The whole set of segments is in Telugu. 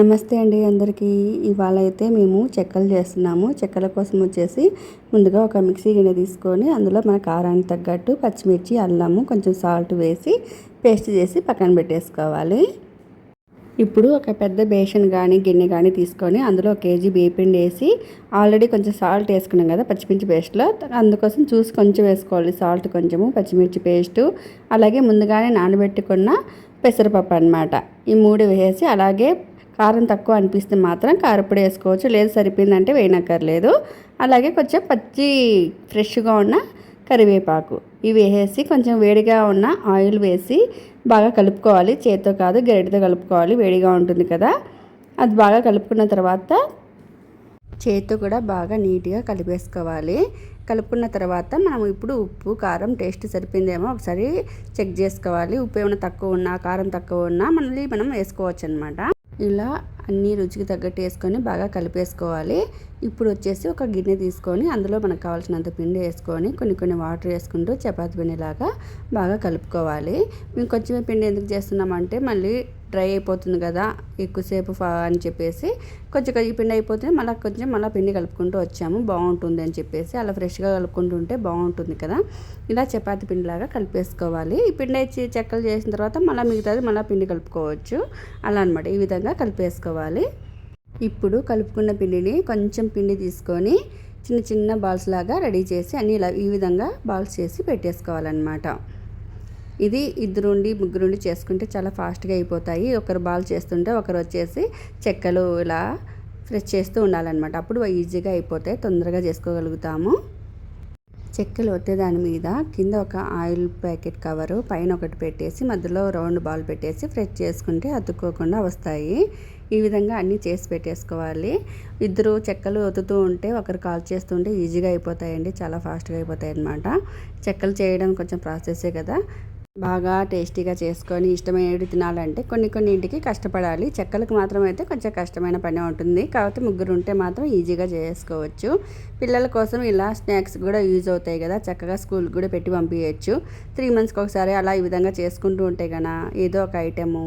నమస్తే అండి అందరికీ. ఇవాళ అయితే మేము చెక్కలు చేస్తున్నాము. చెక్కల కోసం వచ్చేసి ముందుగా ఒక మిక్సీ గిన్నె తీసుకొని అందులో మన కారానికి తగ్గట్టు పచ్చిమిర్చి అల్లము కొంచెం సాల్ట్ వేసి పేస్ట్ చేసి పక్కన పెట్టేసుకోవాలి. ఇప్పుడు ఒక పెద్ద బేషన్ కానీ గిన్నె కానీ తీసుకొని అందులో ఒక కేజీ బియ్యపిండి వేసి ఆల్రెడీ కొంచెం సాల్ట్ వేసుకున్నాం కదా పచ్చిమిర్చి పేస్ట్లో. అందుకోసం చూసి కొంచెం వేసుకోవాలి. సాల్ట్ కొంచెము పచ్చిమిర్చి పేస్టు అలాగే ముందుగానే నానబెట్టుకున్న పెసరపప్పు అనమాట ఈ మూడు వేసి అలాగే కారం తక్కువ అనిపిస్తే మాత్రం కారపొడి వేసుకోవచ్చు. లేదు సరిపోయిందంటే వేయనక్కర్లేదు. అలాగే కొంచెం పచ్చి ఫ్రెష్గా ఉన్న కరివేపాకు. ఇవి వేసేసి కొంచెం వేడిగా ఉన్న ఆయిల్ వేసి బాగా కలుపుకోవాలి. చేతితో కాదు గరిటతో కలుపుకోవాలి. వేడిగా ఉంటుంది కదా. అది బాగా కలుపుకున్న తర్వాత చేతితో కూడా బాగా నీట్గా కలిపేసుకోవాలి. కలుపుకున్న తర్వాత మనం ఇప్పుడు ఉప్పు కారం టేస్ట్ సరిపోయిందేమో ఒకసారి చెక్ చేసుకోవాలి. ఉప్పు ఏమైనా తక్కువ ఉన్నా కారం తక్కువ ఉన్నా మళ్ళీ మనం వేసుకోవచ్చు అనమాట ఇలా అన్నీ రుచికి తగ్గట్టు వేసుకొని బాగా కలిపేసుకోవాలి. ఇప్పుడు వచ్చేసి ఒక గిన్నె తీసుకొని అందులో మనకు కావాల్సినంత పిండి వేసుకొని కొన్ని కొన్ని వాటర్ వేసుకుంటూ చపాతి పిండిలాగా బాగా కలుపుకోవాలి. మేము కొంచెమే పిండి ఎందుకు చేస్తున్నామంటే మళ్ళీ డ్రై అయిపోతుంది కదా ఎక్కువసేపు అని చెప్పేసి కొంచెం ఈ పిండి అయిపోతే మళ్ళీ కొంచెం మళ్ళీ పిండి కలుపుకుంటూ వచ్చాము బాగుంటుంది అని చెప్పేసి. అలా ఫ్రెష్గా కలుపుకుంటూ ఉంటే బాగుంటుంది కదా. ఇలా చపాతి పిండిలాగా కలిపేసుకోవాలి. ఈ పిండి వచ్చి చెక్కలు చేసిన తర్వాత మళ్ళీ మిగతాది మళ్ళీ పిండి కలుపుకోవచ్చు. అలా అనమాట ఈ విధంగా కలిపేసుకోవాలి. ఇప్పుడు కలుపుకున్న పిండిని కొంచెం పిండి తీసుకొని చిన్న చిన్న బాల్స్ లాగా రెడీ చేసి అన్ని ఇలా ఈ విధంగా బాల్స్ చేసి పెట్టేసుకోవాలన్నమాట. ఇది ఇద్దరుండి ముగ్గురుండి చేసుకుంటే చాలా ఫాస్ట్గా అయిపోతాయి. ఒకరు బాల్ చేస్తుంటే ఒకరు వచ్చేసి చెక్కలు ఇలా ఫ్రెష్ చేస్తూ ఉండాలన్నమాట. అప్పుడు ఈజీగా అయిపోతాయి. తొందరగా చేసుకోగలుగుతాము. చెక్కలు ఒత్తే దాని మీద కింద ఒక ఆయిల్ ప్యాకెట్ కవరు పైన ఒకటి పెట్టేసి మధ్యలో రౌండ్ బాల్ పెట్టేసి ఫ్రెష్ చేసుకుంటే అతుక్కోకుండా వస్తాయి. ఈ విధంగా అన్నీ చేసి పెట్టేసుకోవాలి. ఇద్దరు చెక్కలు ఒత్తుతూ ఉంటే ఒకరు కాల్ చేస్తుంటే ఈజీగా అయిపోతాయండి. చాలా ఫాస్ట్గా అయిపోతాయి అన్నమాట చెక్కలు చేయడం కొంచెం ప్రాసెసే కదా. బాగా టేస్టీగా చేసుకొని ఇష్టమైనవి తినాలంటే కొన్ని కొన్ని ఇంటికి కష్టపడాలి. చెక్కలకు మాత్రం అయితే కొంచెం కష్టమైన పని ఉంటుంది. కాకపోతే ముగ్గురు ఉంటే మాత్రం ఈజీగా చేసుకోవచ్చు. పిల్లల కోసం ఇలా స్నాక్స్ కూడా యూజ్ అవుతాయి కదా. చక్కగా స్కూల్కి కూడా పెట్టి పంపించవచ్చు త్రీ మంత్స్కి ఒకసారి అలా ఈ విధంగా చేసుకుంటూ ఉంటే కదా ఏదో ఒక ఐటెము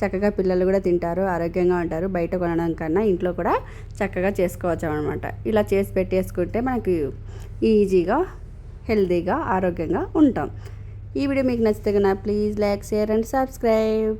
చక్కగా పిల్లలు కూడా తింటారు ఆరోగ్యంగా ఉంటారు. బయట కొనడం కన్నా ఇంట్లో కూడా చక్కగా చేసుకోవచ్చు అనమాట ఇలా చేసి పెట్టేసుకుంటే మనకి ఈజీగా హెల్తీగా ఆరోగ్యంగా ఉంటాం. ఈ వీడియో మీకు నచ్చితే కన్నా please like share and subscribe.